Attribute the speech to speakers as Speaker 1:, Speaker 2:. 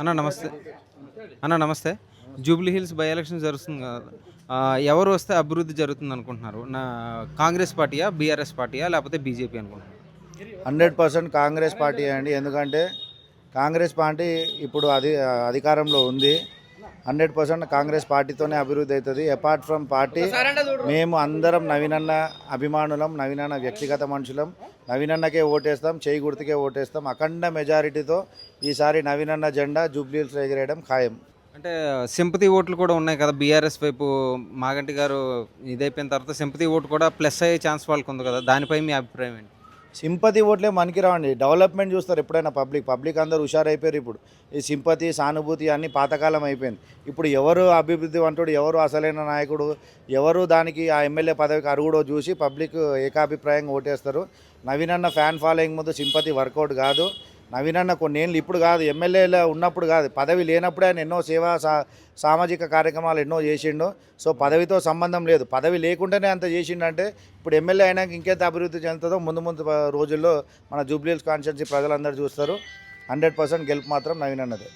Speaker 1: అన్న నమస్తే. అన్న నమస్తే. జూబ్లీ హిల్స్ బై ఎలక్షన్ జరుగుతుంది కదా. ఎవరు వస్తే అభివృద్ధి జరుగుతుంది అనుకుంటున్నారు? నా కాంగ్రెస్ పార్టీయా బీఆర్ఎస్ పార్టీయా లేకపోతే బీజేపీ అనుకుంటున్నారు?
Speaker 2: హండ్రెడ్ పర్సెంట్ కాంగ్రెస్ పార్టీ అండి. ఎందుకంటే కాంగ్రెస్ పార్టీ ఇప్పుడు అధి అధికారంలో ఉంది. హండ్రెడ్ పర్సెంట్ కాంగ్రెస్ పార్టీతోనే అభివృద్ధి అవుతుంది. అపార్ట్ ఫ్రమ్ పార్టీ మేము అందరం నవీనన్న అభిమానులం నవీనన్న వ్యక్తిగత మనుషులం. నవీనన్నకే ఓటేస్తాం చేయి గుర్తుకే ఓటేస్తాం. అఖండ మెజారిటీతో ఈసారి నవీనన్న జెండా జూబ్లీస్ ఎగిరేయడం ఖాయం.
Speaker 1: అంటే సింపతి ఓట్లు కూడా ఉన్నాయి కదా బీఆర్ఎస్ వైపు. మాగంటి గారు ఇదైపోయిన తర్వాత సింపతి ఓటు కూడా ప్లస్ అయ్యే ఛాన్స్ వాళ్ళకు ఉంది కదా. దానిపై మీ అభిప్రాయం ఏంటి?
Speaker 2: సింపతి ఓట్లే మనకి రావండి. డెవలప్మెంట్ చూస్తారు ఎప్పుడైనా పబ్లిక్. పబ్లిక్ అందరూ హుషారైపోయారు ఇప్పుడు. ఈ సింపతి సానుభూతి అన్ని పాతకాలం అయిపోయింది. ఇప్పుడు ఎవరు అభివృద్ధి అంటాడు ఎవరు అసలైన నాయకుడు ఎవరు దానికి ఆ ఎమ్మెల్యే పదవికి అరుగుడో చూసి పబ్లిక్ ఏకాభిప్రాయంగా ఓటేస్తారు. నవీనన్న ఫ్యాన్ ఫాలోయింగ్ ముందు సింపతి వర్కౌట్ కాదు. నవీనన్న కొన్నేళ్ళు ఇప్పుడు కాదు ఎమ్మెల్యేలో ఉన్నప్పుడు కాదు పదవి లేనప్పుడే ఆయన ఎన్నో సేవా సా సామాజిక కార్యక్రమాలు ఎన్నో చేసిండు సో పదవితో సంబంధం లేదు. పదవి లేకుండానే అంత చేసిండంటే ఇప్పుడు ఎమ్మెల్యే అయినాక ఇంకెంత అభివృద్ధి చెందుతుందో ముందు ముందు రోజుల్లో మన జూబ్లీస్ కాన్స్టిట్యున్సీ ప్రజలందరూ చూస్తారు. హండ్రెడ్ పర్సెంట్ గెలుపు మాత్రం నవీనన్నదే